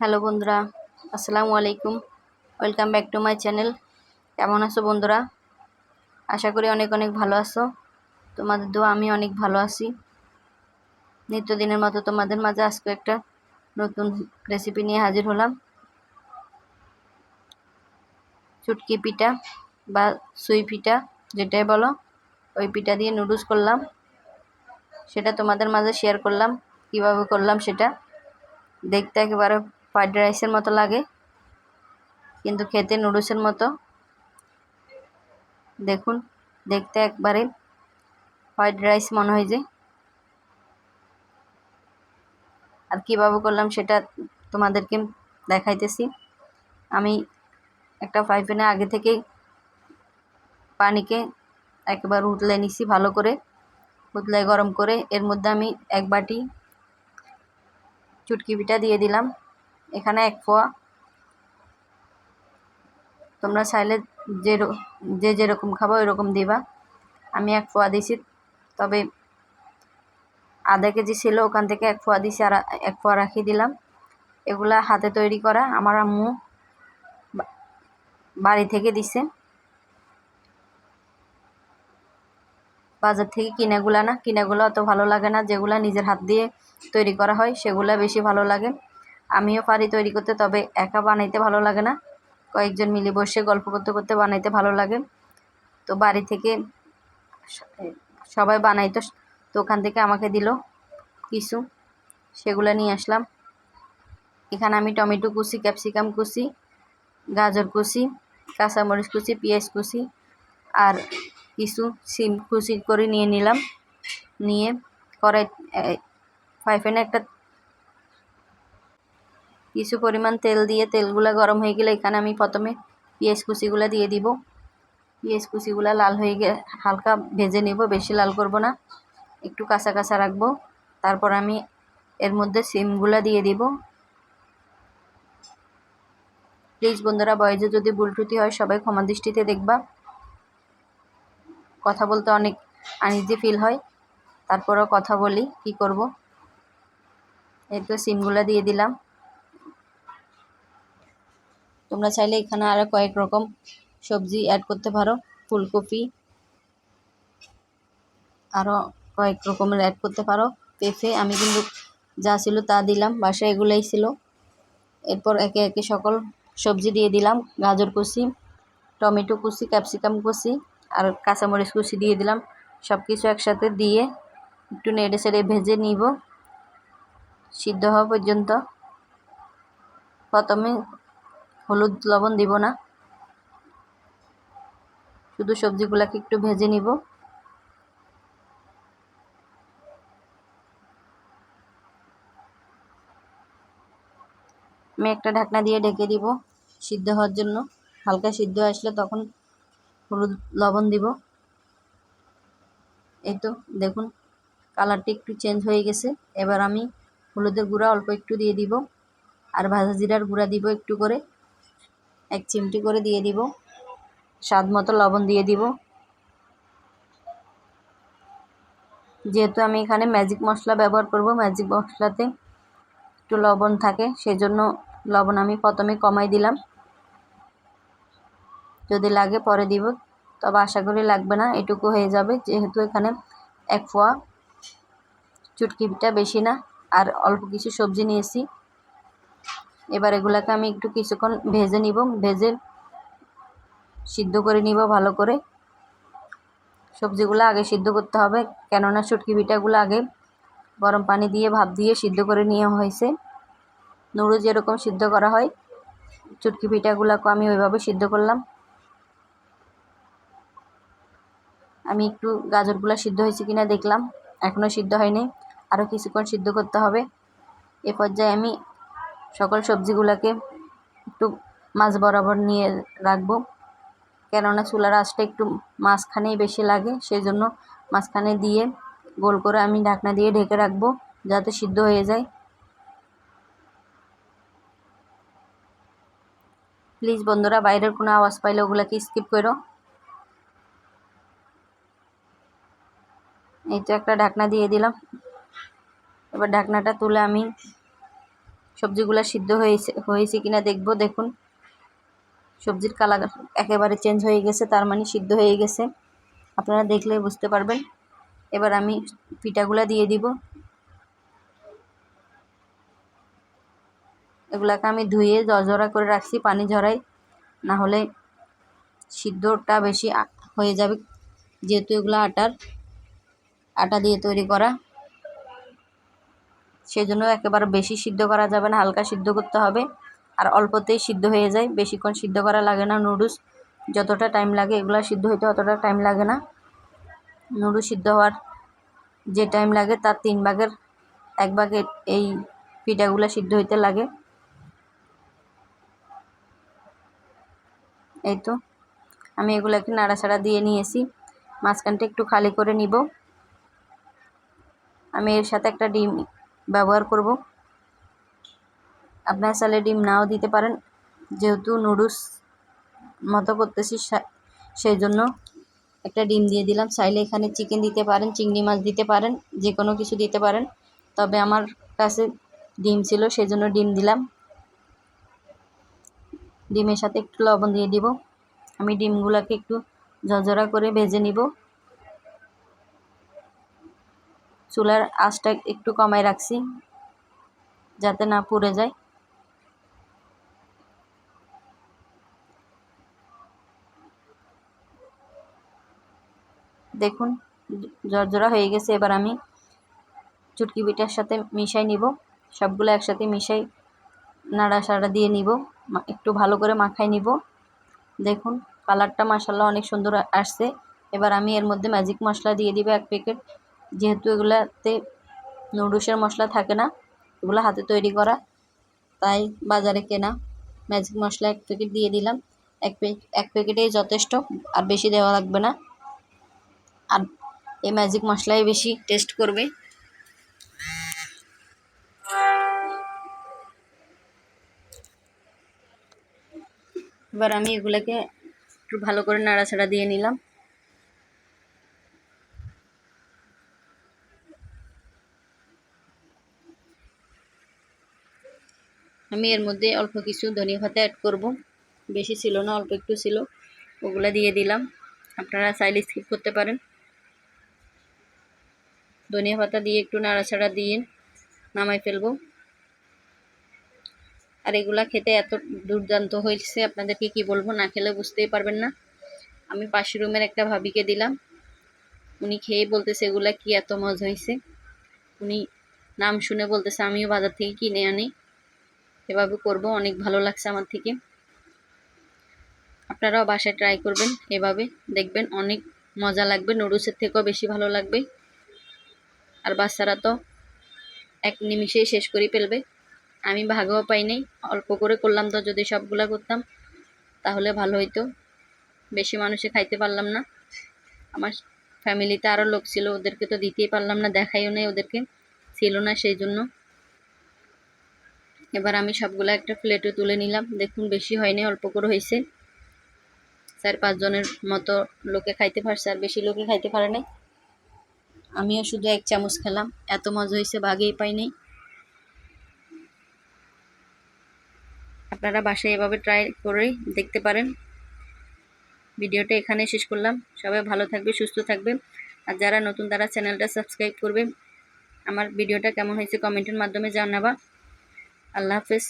Hello বন্ধুরা, আসসালামু আলাইকুম। Welcome back to my channel কেমন আছো বন্ধুরা? আশা করি অনেক অনেক ভালো আছো। তোমাদের দোয়া আমি অনেক ভালো আছি। নিত্যদিনের মতো তোমাদের মাঝে আজকে একটা নতুন রেসিপি নিয়ে হাজির হলাম। চুটকি পিঠা বা সুই পিঠা, যেটাই বলো, ওই পিঠা দিয়ে নুডলস করলাম। সেটা তোমাদের মাঝে শেয়ার করলাম। কীভাবে করলাম সেটা দেখতে একেবারে ফ্রাইড রাইসের মতো লাগে, কিন্তু খেতে নুডলসের মতো। দেখুন, দেখতে একবারে ফ্রাইড রাইস মনে হয় যে। আর কীভাবে করলাম সেটা তোমাদেরকে দেখাইতেছি। আমি একটা ফ্রাই প্যানে আগে থেকেই পানিকে একবার উতলে নিছি ভালো করে। উতলে গরম করে, এর মধ্যে আমি এক বাটি চুটকি পিঠা দিয়ে দিলাম। এখানে এক পোয়া তোমরা চাইলে যে যে যেরকম খাব ওইরকম দিবা। আমি এক পোয়া দিছি, তবে আধা কেজি ছিল ওখান থেকে এক পোয়া দিছি আর এক ফোয়া রাখিয়ে দিলাম। এগুলা হাতে তৈরি করা আমার আম্মু বাড়ি থেকে দিছে। বাজার থেকে কিনাগুলা না, কিনাগুলো অত ভালো লাগে না। যেগুলা নিজের হাত দিয়ে তৈরি করা হয়, সেগুলা বেশি ভালো লাগে। আমিও পারি তৈরি করতে, তবে একা বানাইতে ভালো লাগে না। কয়েকজন মিলে বসে গল্প করতে করতে বানাইতে ভালো লাগে। তো বাড়ি থেকে সবাই বানাইতো তো ওখান থেকে আমাকে দিল কিছু, সেগুলো নিয়ে আসলাম। এখানে আমি টমেটো কুচি, ক্যাপসিকাম কুচি, গাজর কুচি, কাঁচামরিচ কুচি, পেঁয়াজ কুচি আর কিছু সিম কুচি করে নিয়ে নিলাম। নিয়ে কড়াই ফ্রাই প্যানে একটা কিছু পরিমাণ তেল দিয়ে তেলগুলো গরম হয়ে গেলে এখানে আমি প্রথমে পেঁয়াজ কুচিগুলো দিয়ে দিব। পেঁয়াজ কুচিগুলো লাল হয়ে গেলে হালকা ভেজে নেব, বেশি লাল করব না। একটু কাঁচা কাঁচা রাখব। তারপর আমি এর মধ্যে সিমগুলো দিয়ে দিব। প্লিজ বন্ধুরা বয়সে যদি বুলটুতি হয়, সবাই ক্ষমা দৃষ্টিতে দেখবা। কথা বলতে অনেক আনিজি ফিল হয়। তারপরও কথা বলি, কি করব? তো সিমগুলো দিয়ে দিলাম। তোমরা চাইলে এখানে আরও কয়েক রকম সবজি অ্যাড করতে পারো। ফুলকপি আরও কয়েক রকমের অ্যাড করতে পারো। পেঁপে, আমি কিন্তু যা ছিল তা দিলাম বাসায় এগুলোই ছিল। এরপর একে একে সকল সবজি দিয়ে দিলাম, গাজর কুচি, টমেটো কুচি, ক্যাপসিকাম কুচি, আর কাঁচামরিচ কুচি দিয়ে দিলাম। সব কিছু একসাথে দিয়ে একটু নেড়ে সেড়ে ভেজে নিব। সিদ্ধ হওয়া পর্যন্ত। প্রথমে হলুদ লবণ দিব না। শুধু সবজিগুলোকে একটু ভেজে নিব। আমি একটা ঢাকনা দিয়ে ঢেকে দিব সিদ্ধ হওয়ার জন্য। হালকা সিদ্ধ আসলে তখন হলুদ লবণ দিব। এই তো, দেখুন, কালারটি একটু চেঞ্জ হয়ে গেছে। এবার আমি হলুদের গুঁড়া অল্প একটু দিয়ে দিব। আর ভাজা জিরার গুঁড়া দিব একটু করে। এক চিমটি করে দিয়ে দিব। স্বাদ মতো লবণ দিয়ে দিব। যেহেতু আমি এখানে ম্যাজিক মশলা ব্যবহার করব ম্যাজিক মশলাতে একটু লবণ থাকে, সেজন্য লবণ আমি প্রথমে কমাই দিলাম। যদি লাগে পরে দিব, তবে আশা করি লাগবে না, এটুকু হয়ে যাবে। যেহেতু এখানে এক ফোয়া চুটকিটা বেশি না, আর অল্প কিছু সবজি নিয়েছি। এবার এগুলাকে আমি একটু কিছুক্ষণ ভেজে নিব, ভেজে সিদ্ধ করে নিব ভালো করে। সবজিগুলো আগে সিদ্ধ করতে হবে, কেননা চুটকি পিঠাগুলো আগে গরম পানি দিয়ে, ভাপ দিয়ে সিদ্ধ করে নেওয়া হয়েছে। নুডলস যেরকম সিদ্ধ করা হয় চুটকি পিঠাগুলোকে আমি ওইভাবে সিদ্ধ করলাম। আমি একটু গাজরগুলো সিদ্ধ হয়েছে কিনা দেখলাম এখনও সিদ্ধ হয়নি। আরও কিছুক্ষণ সিদ্ধ করতে হবে। এ পর্যায়ে আমি সকল সবজিগুলোকে একটু মাছ বরাবর নিয়ে রাখব। কেননা চুলার আঁচটা একটু মাঝখানেই বেশি লাগে সেই জন্য মাঝখানে দিয়ে গোল করে আমি ঢাকনা দিয়ে ঢেকে রাখব যাতে সিদ্ধ হয়ে যায়। প্লিজ বন্ধুরা, বাইরের কোনো আওয়াজ পাইলে ওগুলোকে স্কিপ করো। এই তো একটা ঢাকনা দিয়ে দিলাম। এবার ঢাকনাটা তুলে আমি সবজিগুলো সিদ্ধ হয়েছে হয়েছে কিনা দেখব, দেখুন। সবজির কালার একেবারে চেঞ্জ হয়ে গেছে, তার মানে সিদ্ধ হয়ে গেছে। আপনারা দেখলে বুঝতে পারবেন। এবার আমি পিঠাগুলা দিয়ে দিব। এগুলাকে আমি ধুয়ে জর্জরা করে রাখছি পানি ঝরাই, না হলে সিদ্ধটা বেশি হয়ে যাবে, যেহেতু এগুলো আটার, আটা দিয়ে তৈরি করা। সেজন্য একেবারে বেশি সিদ্ধ করা যাবে না, হালকা সিদ্ধ করতে হবে। আর অল্পতেই সিদ্ধ হয়ে যায়, বেশিক্ষণ সিদ্ধ করা লাগে না। নুডলস যতটা টাইম লাগে, এগুলো সিদ্ধ হইতে অতটা টাইম লাগে না। নুডলস সিদ্ধ হওয়ার যে টাইম লাগে, তার তিন ভাগের এক ভাগে এই পিঠাগুলো সিদ্ধ হইতে লাগে। এই তো, আমি এগুলোকে নাড়াচাড়া দিয়ে নিয়েছি। মাঝখানটা একটু খালি করে নিব। আমি এর সাথে একটা ডিম ব্যবহার করব। আপনার চাইলে ডিম নাও দিতে পারেন। যেহেতু নুডলস মতো করতেছি সেই জন্য একটা ডিম দিয়ে দিলাম। চাইলে এখানে চিকেন দিতে পারেন, চিংড়ি মাছ দিতে পারেন যে কোনো কিছু দিতে পারেন। তবে আমার কাছে ডিম ছিল সেই জন্য ডিম দিলাম। ডিমের সাথে একটু লবণ দিয়ে দিব। আমি ডিমগুলোকে একটু ঝরঝরা করে ভেজে নিব। চুলার আঁচটা একটু কমায় রাখছি, যাতে না পুড়ে যায়। দেখুন জর্জরা হয়ে গেছে, এবার আমি চুটকি পিঠার সাথে মিশাই নিব। সবগুলো একসাথে মিশাই নাড়া সাড়া দিয়ে নিব একটু ভালো করে মাখাই নিব। দেখুন, কালারটা মাসাল্লাহ অনেক সুন্দর আসছে। এবার আমি এর মধ্যে ম্যাজিক মশলা দিয়ে দিব এক প্যাকেট যেহেতু এগুলাতে নুডলসের মশলা থাকে না, এগুলো হাতে তৈরি করা। তাই বাজারে কেনা ম্যাজিক মশলা এক প্যাকেট দিয়ে দিলাম। এক প্যাকেট এক প্যাকেটেই যথেষ্ট, আর বেশি দেওয়া লাগবে না। আর এই ম্যাজিক মশলাই বেশি টেস্ট করবে। এবার আমি এগুলোকে একটু ভালো করে নাড়াচাড়া দিয়ে নিলাম। আমি এর মধ্যে অল্প কিছু ধনিয়া পাতা অ্যাড করব। বেশি ছিল না, অল্প একটু ছিল। ওগুলা দিয়ে দিলাম। আপনারা চাইলে স্কিপ করতে পারেন। ধনিয়া পাতা দিয়ে একটু নাড়াচাড়া দিয়ে নামাই ফেলব। আর এগুলা খেতে এত দুর্দান্ত হয়েছে, আপনাদেরকে কি বলব না খেলে বুঝতেই পারবেন না। আমি পাশের রুমের একটা ভাবিকে দিলাম। উনি খেয়ে বলতেছে এগুলা কি এত মজা হয়েছে উনি নাম শুনে বলতেছে, আমিও বাজার থেকে কিনে আনি। এভাবে করব, অনেক ভালো লাগছে আমার থেকে। আপনারাও বাসায় ট্রাই করবেন এভাবে, দেখবেন অনেক মজা লাগবে, নুডলসের থেকেও বেশি ভালো লাগবে। আর বাচ্চারা তো এক নিমিষেই শেষ করে ফেলবে। আমি ভাগও পাই নাই, অল্প করে করলাম তো, যদি সবগুলা করতাম, তাহলে ভালো হইতো। বেশি মানুষে খাইতে পারলাম না। আমার ফ্যামিলিতে আরও লোক ছিল, ওদেরকে তো দিতেই পারলাম না, দেখাইও নাই ওদেরকে। ছিল না সেই জন্য। এবার আমি সবগুলো একটা প্লেটে তুলে নিলাম। দেখুন, বেশি হয়নি, অল্প করে হয়েছে। চার পাঁচজনের মতো লোকে খাইতে পারছে, আর বেশি লোকে খাইতে পারে নাই। আমিও শুধু এক চামচ খেলাম। এত মজা হয়েছে, ভাগেই পাইনি। আপনারা বাসায় এভাবে ট্রাই করে দেখতে পারেন। ভিডিওটা এখানে শেষ করলাম। সবাই ভালো থাকবে সুস্থ থাকবে আর যারা নতুন, তারা চ্যানেলটা সাবস্ক্রাইব করবে আমার ভিডিওটা কেমন হয়েছে কমেন্টের মাধ্যমে জানাবা। আল্লাহ হাফেজ